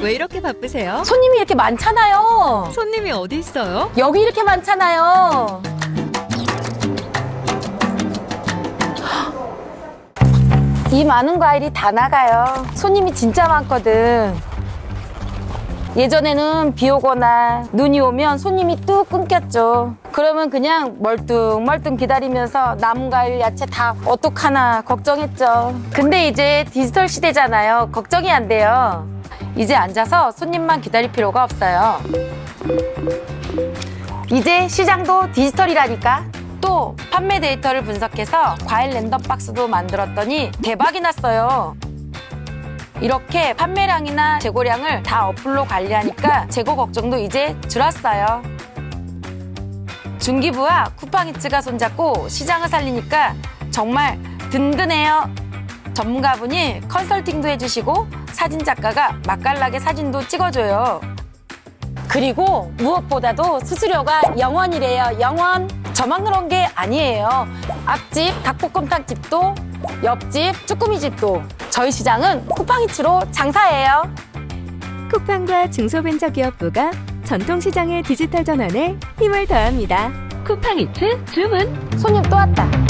왜 이렇게 바쁘세요? 손님이 이렇게 많잖아요. 손님이 어디 있어요? 여기 이렇게 많잖아요. 이 많은 과일이 다 나가요. 손님이 진짜 많거든. 예전에는 비 오거나 눈이 오면 손님이 뚝 끊겼죠. 그러면 그냥 멀뚱멀뚱 기다리면서 과일 야채 다 어떡하나 걱정했죠. 근데 이제 디지털 시대잖아요. 걱정이 안 돼요. 이제 앉아서 손님만 기다릴 필요가 없어요. 이제 시장도 디지털이라니까. 또 판매 데이터를 분석해서 과일 랜덤 박스도 만들었더니 대박이 났어요. 이렇게 판매량이나 재고량을 다 어플로 관리하니까 재고 걱정도 이제 줄었어요. 중기부와 쿠팡이츠가 손잡고 시장을 살리니까 정말 든든해요. 전문가분이 컨설팅도 해주시고 사진작가가 맛깔나게 사진도 찍어줘요. 그리고 무엇보다도 수수료가 0원이래요. 0원. 저만 그런 게 아니에요. 앞집 닭볶음탕 집도 옆집 쭈꾸미 집도 저희 시장은 쿠팡이츠로 장사해요. 쿠팡과 중소벤처기업부가 전통시장의 디지털 전환에 힘을 더합니다. 쿠팡이츠 주문! 손님 또 왔다.